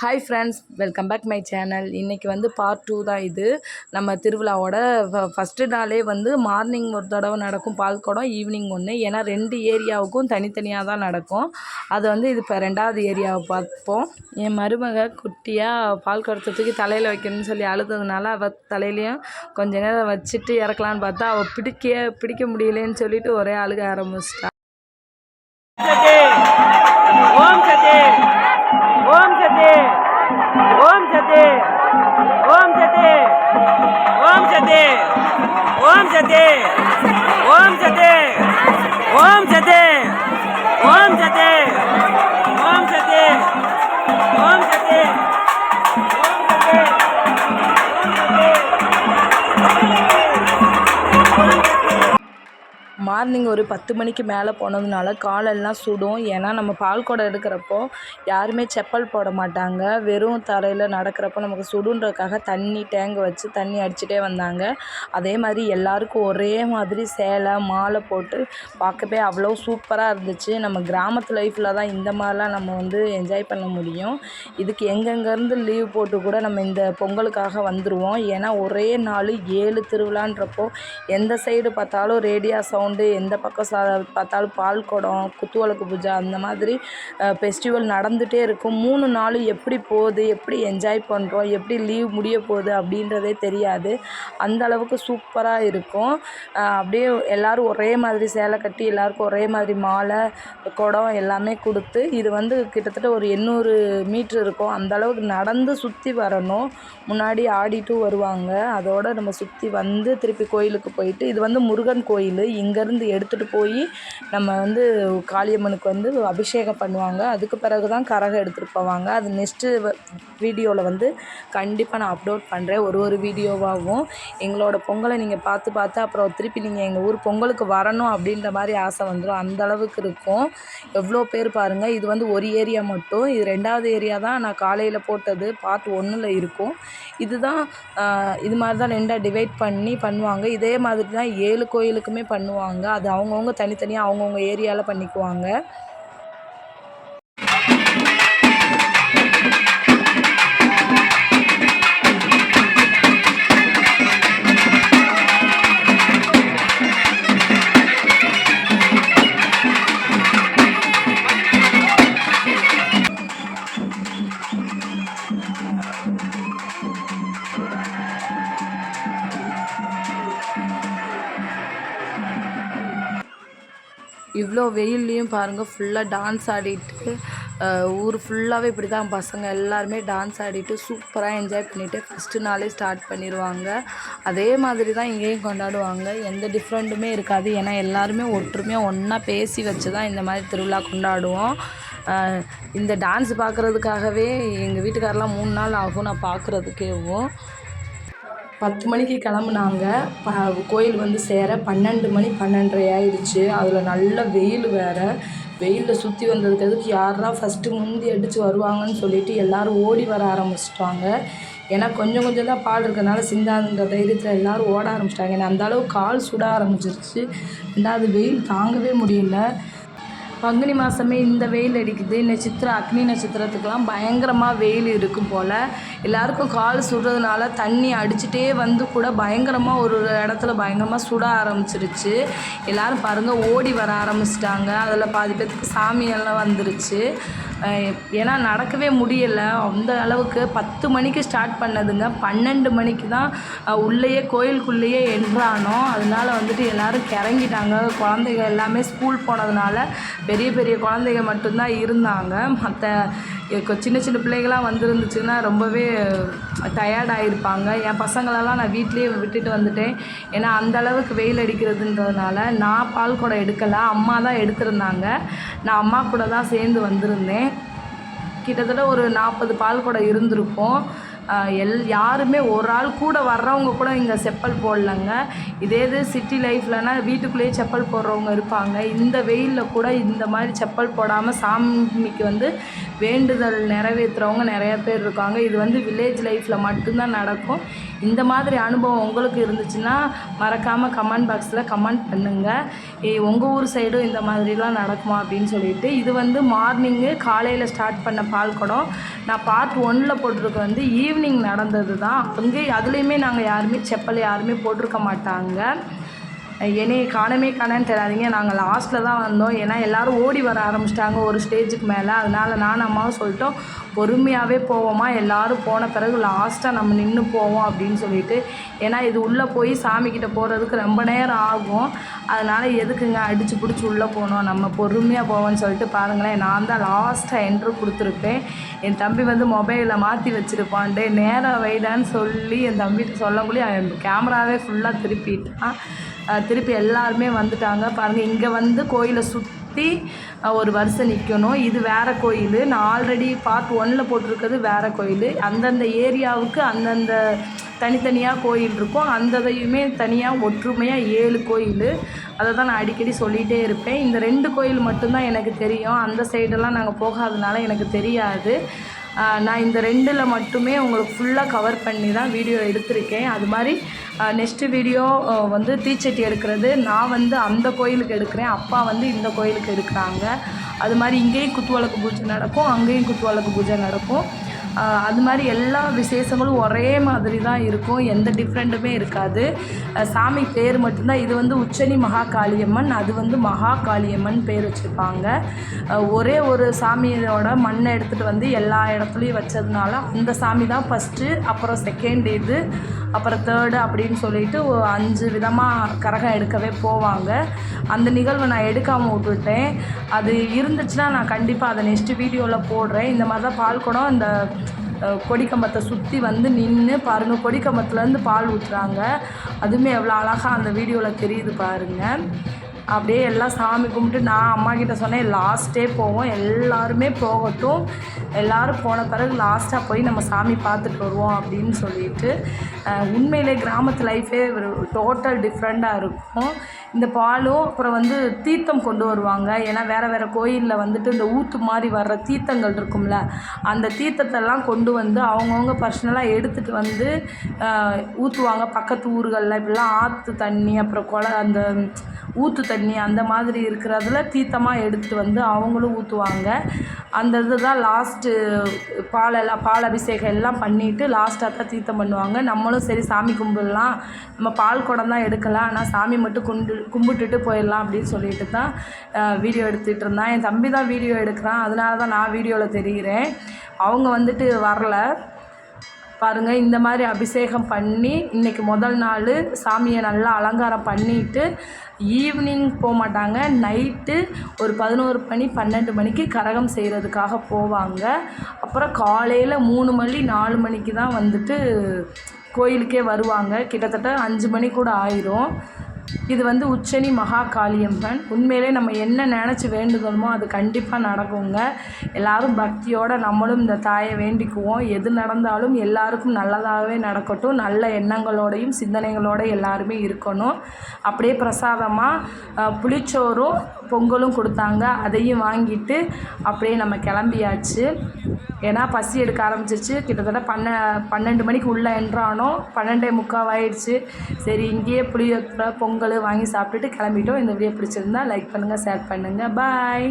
Hi friends welcome back my channel இன்றைக்கி வந்து part two தான் இது. நம்ம திருவிழாவோட ஃபஸ்ட்டு நாளே வந்து மார்னிங் ஒரு தடவை நடக்கும் பால் குடம் ஈவினிங் ஒன்று ஏன்னா ரெண்டு ஏரியாவுக்கும் தனித்தனியாக தான் நடக்கும். அது வந்து இது இப்போ ரெண்டாவது ஏரியாவை பார்ப்போம். என் மருமக குட்டியாக பால் குடத்தை தூக்கி தலையில் வைக்கணும்னு சொல்லி அழுததுனால அவள் தலையிலையும் கொஞ்ச நேரம் வச்சுட்டு இறக்கலான்னு பார்த்தா அவள் பிடிக்க பிடிக்க முடியலன்னு சொல்லிட்டு ஒரே அழுக ஆரம்பிச்சிட்டா. சதி ஓம் சதி ஓம் சதி மார்னிங் ஒரு பத்து மணிக்கு மேலே போனதுனால காலெல்லாம் சுடும். ஏன்னா நம்ம பால் குடம் எடுக்கிறப்போ யாருமே செப்பல் போட மாட்டாங்க. வெறும் தரையில் நடக்கிறப்போ நமக்கு சுடுன்றதுக்காக தண்ணி டேங்க் வச்சு தண்ணி அடிச்சுட்டே வந்தாங்க. அதே மாதிரி எல்லாருக்கும் ஒரே மாதிரி சேலை மாலை போட்டு பார்க்கவே அவ்வளோ சூப்பராக இருந்துச்சு. நம்ம கிராமத்து லைஃப்பில் தான் இந்த மாதிரிலாம் நம்ம வந்து என்ஜாய் பண்ண முடியும். இதுக்கு எங்கெங்கேருந்து லீவ் போட்டு கூட நம்ம இந்த பொங்கலுக்காக வந்துடுவோம் ஏன்னா ஒரே நாள் ஏழு திருவிழான்றப்போ எந்த சைடு பார்த்தாலும் ரேடியா சவுண்டு எந்த பக்கம் சா பார்த்தாலும் பால் குடம் குத்துவிளக்கு பூஜை அந்த மாதிரி ஃபெஸ்டிவல் நடந்துகிட்டே இருக்கும். மூணு நாளும் எப்படி போகுது எப்படி என்ஜாய் பண்ணுறோம் எப்படி லீவ் முடிய போகுது அப்படின்றதே தெரியாது. அந்த அளவுக்கு சூப்பராக இருக்கும். அப்படியே எல்லோரும் ஒரே மாதிரி சேலை கட்டி எல்லாருக்கும் ஒரே மாதிரி மாலை குடம் எல்லாமே கொடுத்து இது வந்து கிட்டத்தட்ட ஒரு எண்ணூறு மீட்ரு இருக்கும். அந்த அளவுக்கு நடந்து சுற்றி வரணும். முன்னாடி ஆடிட்டும் வருவாங்க. அதோடு நம்ம சுற்றி வந்து திருப்பி கோயிலுக்கு போயிட்டு இது வந்து முருகன் கோயில். இங்கேருந்து அங்கேருந்து எடுத்துகிட்டு போய் நம்ம வந்து காளியம்மனுக்கு வந்து அபிஷேகம் பண்ணுவாங்க. அதுக்கு பிறகு தான் கரகம் எடுத்துகிட்டு போவாங்க. அது நெக்ஸ்ட்டு வீடியோவில் வந்து கண்டிப்பாக நான் அப்லோட் பண்ணுறேன் ஒரு ஒரு வீடியோவாகவும் எங்களோட பொங்கலை நீங்கள் பார்த்து பார்த்து அப்புறம் திருப்பி நீங்கள் எங்கள் ஊர் பொங்கலுக்கு வரணும் அப்படின்ற மாதிரி ஆசை வந்துடும் அந்தளவுக்கு இருக்கும். எவ்வளோ பேர் பாருங்கள் இது வந்து ஒரு ஏரியா மட்டும். இது ரெண்டாவது ஏரியா தான் நான் காலையில் போட்டது. பார்ட் ஒன்றில் இருக்கும். இதுதான் இது மாதிரி தான் ரெண்டாக டிவைட் பண்ணி பண்ணுவாங்க. இதே மாதிரி தான் ஏழு கோயிலுக்குமே பண்ணுவாங்க. அது அவங்கவுங்க தனித்தனியாக அவங்கவுங்க ஏரியாவில் பண்ணிக்குவாங்க. இவ்வளோ வெயில்லையும் பாருங்கள் ஃபுல்லாக டான்ஸ் ஆடிட்டு ஊர் ஃபுல்லாகவே இப்படி தான் பசங்க எல்லாருமே டான்ஸ் ஆடிட்டு சூப்பராக என்ஜாய் பண்ணிவிட்டு ஃபஸ்ட்டு நாளே ஸ்டார்ட் பண்ணிடுவாங்க அதே மாதிரி தான் இங்கேயும் கொண்டாடுவாங்க. எந்த டிஃப்ரெண்ட்டுமே இருக்காது. ஏன்னா எல்லாருமே ஒற்றுமையாக ஒன்றா பேசி வச்சு தான் இந்த மாதிரி திருவிழா கொண்டாடுவோம். இந்த டான்ஸ் பார்க்குறதுக்காகவே எங்கள் வீட்டுக்காரெலாம் மூணு நாள் ஆகும் நான் பார்க்குறதுக்கேவும் பத்து மணிக்கு கிளம்புனாங்க. ப கோயில் வந்து சேர பன்னெண்டு மணி பன்னெண்டரை ஆயிடுச்சு. அதில் நல்ல வெயில் வேறு. வெயிலில் சுற்றி வந்ததுக்கு அதுக்கு யாரா ஃபஸ்ட்டு முந்தி அடித்து வருவாங்கன்னு சொல்லிட்டு எல்லோரும் ஓடி வர ஆரம்பிச்சிட்டாங்க. ஏன்னா கொஞ்சம் கொஞ்சம் தான் பால் இருக்கிறதுனால சிந்தாதுன்ற தைரியத்தில் எல்லோரும் ஓட ஆரம்பிச்சிட்டாங்க. ஏன்னா அந்தளவு கால் சுட ஆரம்பிச்சிருச்சு. ரெண்டாவது வெயில் தாங்கவே முடியல. பங்குனி மாதமே இந்த வெயில் அடிக்குது. நட்சத்திரம் அக்னி நட்சத்திரத்துக்கெலாம் பயங்கரமாக வெயில் இருக்கும் போல். எல்லாருக்கும் கால் சுடுறதுனால தண்ணி அடிச்சுட்டே வந்து கூட பயங்கரமாக ஒரு இடத்துல பயங்கரமாக சுட ஆரம்பிச்சிருச்சு. எல்லோரும் பாருங்கள் ஓடி வர ஆரம்பிச்சிட்டாங்க. அதில் பாதி பேர்த்துக்கு சாமியெல்லாம் வந்துருச்சு. ஏன்னா நடக்கவே முடியலை. அந்த அளவுக்கு பத்து மணிக்கு ஸ்டார்ட் பண்ணதுங்க. பன்னெண்டு மணிக்கு தான் உள்ளேயே கோயிலுக்குள்ளேயே என்ட்ரானோம் அதனால வந்துட்டு எல்லோரும் கிறங்கிட்டாங்க. குழந்தைங்க எல்லாமே ஸ்கூல் போனதுனால பெரிய பெரிய குழந்தைங்க மட்டும்தான் இருந்தாங்க. மற்ற சின்ன சின்ன பிள்ளைகளாம் வந்துருந்துச்சுன்னா ரொம்பவே டயர்ட் ஆகிருப்பாங்க என் பசங்களெல்லாம் நான் வீட்லேயே விட்டுட்டு வந்துட்டேன். ஏன்னா அந்த அளவுக்கு வெயில் அடிக்கிறதுன்றதுனால நான் பால் குடம் எடுக்கலை. அம்மா தான் எடுத்திருந்தாங்க. நான் அம்மா கூட தான் சேர்ந்து வந்திருந்தேன். கிட்டத்தட்ட ஒரு நாற்பது பால் குடம் இருந்திருக்கும். எல் யாருமே ஒரு ஆள் கூட வர்றவங்க கூட இங்கே செப்பல் போடலங்க. இதே இது சிட்டி லைஃப்லனா வீட்டுக்குள்ளேயே செப்பல் போடுறவங்க இருப்பாங்க. இந்த வெயிலில் கூட இந்த மாதிரி செப்பல் போடாமல் சாமிக்கு வந்து வேண்டுதல் நிறைவேற்றுறவங்க நிறைய பேர் இருக்காங்க. இது வந்து வில்லேஜ் லைஃப்பில் மட்டும்தான் நடக்கும். இந்த மாதிரி அனுபவம் உங்களுக்கு இருந்துச்சுன்னா மறக்காமல் கமெண்ட் பாக்ஸில் கமெண்ட் பண்ணுங்கள் ஏ உங்கள் ஊர் சைடும் இந்த மாதிரிலாம் நடக்குமா அப்படின்னு சொல்லிட்டு. இது வந்து மார்னிங்கு காலையில் ஸ்டார்ட் பண்ண பால் குடம் நான் பார்ட் ஒன்னில் போட்டிருக்க வந்து ஈவினிங் நடந்தது தான் அங்கே அதுலேயுமே நாங்கள் யாருமே செப்பல் யாருமே போட்டிருக்க மாட்டாங்க. என்னையை காணமே காணேன்னு தெரியாதீங்க. நாங்கள் லாஸ்ட்டில் தான் வந்தோம். ஏன்னா எல்லோரும் ஓடி வர ஆரம்பிச்சிட்டாங்க ஒரு ஸ்டேஜுக்கு மேலே. அதனால் நான் அம்மாவும் சொல்லிட்டோம் பொறுமையாகவே போவோமா? எல்லோரும் போன பிறகு லாஸ்ட்டாக நம்ம நின்று போவோம் அப்படின்னு சொல்லிட்டு. ஏன்னா இது உள்ளே போய் சாமிக்கிட்ட போகிறதுக்கு ரொம்ப நேரம் ஆகும். அதனால் எதுக்குங்க அடித்து பிடிச்சி உள்ளே போகணும்? நம்ம பொறுமையாக போவோம்னு சொல்லிட்டு பாருங்களேன். நான் தான் லாஸ்ட்டாக என்ட்ரு கொடுத்துருப்பேன். என் தம்பி வந்து மொபைலில் மாற்றி வச்சுருப்பான்ட்டு நேராக வைடான்னு சொல்லி என் தம்பிகிட்ட சொல்லக்குள்ளே அவன் கேமராவே ஃபுல்லாக திருப்பிட்டான். திருப்பி எல்லாருமே வந்துட்டாங்க. பாருங்கள் இங்கே வந்து கோயிலை சுற்றி ஒரு வருஷம் நிற்கணும் இது வேறு கோயில். நான் ஆல்ரெடி பார்ட் ஒன்னில் போட்டிருக்கிறது வேறு கோயில். அந்தந்த ஏரியாவுக்கு அந்தந்த தனித்தனியாக கோயில் இருக்கும். அந்த இதையுமே தனியாக ஒற்றுமையாக ஏழு கோயில். அதை தான் நான் அடிக்கடி சொல்லிகிட்டே இருப்பேன். இந்த ரெண்டு கோயில் மட்டும்தான் எனக்கு தெரியும். அந்த சைடெல்லாம் நாங்கள் போகாதனால எனக்கு தெரியாது. நான் இந்த ரெண்டில் மட்டுமே உங்களுக்கு ஃபுல்லாக கவர் பண்ணி தான் வீடியோ எடுத்திருக்கேன். அது மாதிரி நெக்ஸ்ட்டு வீடியோ வந்து தீச்சட்டி எடுக்கிறது. நான் வந்து அந்த கோயிலுக்கு எடுக்கிறேன். அப்பா வந்து இந்த கோயிலுக்கு எடுக்கிறாங்க. அது மாதிரி இங்கேயும் குத்துவிளக்கு பூஜை நடக்கும். அங்கேயும் குத்துவிளக்கு பூஜை நடக்கும். அது மாதிரி எல்லா விசேஷங்களும் ஒரே மாதிரி தான் இருக்கும். எந்த டிஃப்ரெண்ட்டுமே இருக்காது. சாமி பேர் மட்டும்தான். இது வந்து உச்சனி மகா காளியம்மன் அது வந்து மகா காளியம்மன் பேர் வச்சுருப்பாங்க. ஒரே ஒரு சாமியோட மண்ணை எடுத்துகிட்டு வந்து எல்லா இடத்துலையும் வச்சதுனால அந்த சாமி தான் ஃபஸ்ட்டு அப்புறம் செகண்ட் இது அப்புறம் தேர்டு அப்படின்னு சொல்லிட்டு அஞ்சு விதமாக கரகம் எடுக்கவே போவாங்க. அந்த நிகழ்வை நான் எடுக்காமல் விட்டுட்டேன். அது இருந்துச்சுன்னா நான் கண்டிப்பாக அதை நெக்ஸ்ட் வீடியோவில் போடுறேன். இந்த மாதிரி தான் பால் குடம் இந்த கொடிக்கம்பத்தை சுற்றி வந்து நின்று பாருங்கள் கொடிக்கம்பத்துலேருந்து பால் ஊற்றுறாங்க அதுவுமே எவ்வளோ அழகாக அந்த வீடியோவில் தெரியுது பாருங்கள் அப்படியே எல்லாம் சாமி கும்பிட்டு நான் அம்மா கிட்ட சொன்னேன் லாஸ்ட்டே போவோம். எல்லாருமே போகட்டும். எல்லாரும் போன பிறகு லாஸ்ட்டாக போய் நம்ம சாமி பார்த்துட்டு வருவோம் அப்படின்னு சொல்லிட்டு உண்மையிலே கிராமத்து லைஃபே ஒரு டோட்டல் டிஃப்ரெண்ட்டாக இருக்கும். இந்த பாலும் அப்புறம் வந்து தீர்த்தம் கொண்டு வருவாங்க. ஏன்னா வேறு வேறு கோயிலில் வந்துட்டு இந்த ஊத்து மாதிரி வர்ற தீர்த்தங்கள் இருக்கும்ல அந்த தீர்த்தத்தெல்லாம் கொண்டு வந்து அவங்கவுங்க பர்சனலாக எடுத்துகிட்டு வந்து ஊற்றுவாங்க பக்கத்து ஊர்களில் இப்படிலாம் ஆற்று தண்ணி அப்புறம் குள அந்த ஊற்று தண்ணி அந்த மாதிரி இருக்கிறதுல தீர்த்தமாக எடுத்துகிட்டு வந்து அவங்களும் ஊற்றுவாங்க அந்த இதுதான் லாஸ்ட்டு பாலெல்லாம் பால் அபிஷேகம் எல்லாம் பண்ணிவிட்டு லாஸ்ட்டாக தான் தீர்த்தம் பண்ணுவாங்க. நம்மளும் சரி சாமி கும்பிடலாம். நம்ம பால் குடம் தான் எடுக்கலாம். ஆனால் சாமி மட்டும் குண்டு கும்பிட்டுட்டு போயிடலாம் அப்படின்னு சொல்லிட்டு தான் வீடியோ எடுத்துகிட்டு இருந்தேன். என் தம்பி தான் வீடியோ எடுக்கிறான். அதனால தான் நான் வீடியோவில் தெரிகிறேன் அவங்க வந்துட்டு வரல. பாருங்கள் இந்த மாதிரி அபிஷேகம் பண்ணி இன்றைக்கி முதல் நாள் சாமியை நல்லா அலங்காரம் பண்ணிட்டு ஈவினிங் போக மாட்டாங்க. நைட்டு ஒரு பதினோரு மணி பன்னெண்டு மணிக்கு கரகம் செய்கிறதுக்காக போவாங்க. அப்புறம் காலையில் மூணு மணி நாலு மணிக்கு தான் வந்துட்டு கோயிலுக்கே வருவாங்க. கிட்டத்தட்ட அஞ்சு மணி கூட ஆயிரும். இது வந்து உச்சனி மகா காளியம்மன் உண்மையிலே நம்ம என்ன நினச்சி வேண்டுதலுமோ அது கண்டிப்பாக நடக்குங்க. எல்லாரும் பக்தியோட நம்மளும் இந்த தாயை வேண்டிக்குவோம். எது நடந்தாலும் எல்லாருக்கும் நல்லதாகவே நடக்கட்டும். நல்ல எண்ணங்களோடையும் சிந்தனைகளோட எல்லாருமே இருக்கணும். அப்படியே பிரசாதமாக புளிச்சோறும் பொங்கலும் கொடுத்தாங்க. அதையும் வாங்கிட்டு அப்படியே நம்ம கிளம்பியாச்சு. ஏன்னா பசி எடுக்க ஆரம்பிச்சிருச்சு. கிட்டத்தட்ட பன்ன பன்னெண்டு மணிக்கு உள்ளே என்றானோம் பன்னெண்டே முக்கால் ஆயிடுச்சு. சரி இங்கேயே புளியோத்தரை பொங்கல் வாங்கி சாப்பிட்டுட்டு கிளம்பிட்டோம். இந்த வீடியோ பிடிச்சிருந்தா லைக் பண்ணுங்கள் ஷேர் பண்ணுங்கள் பாய்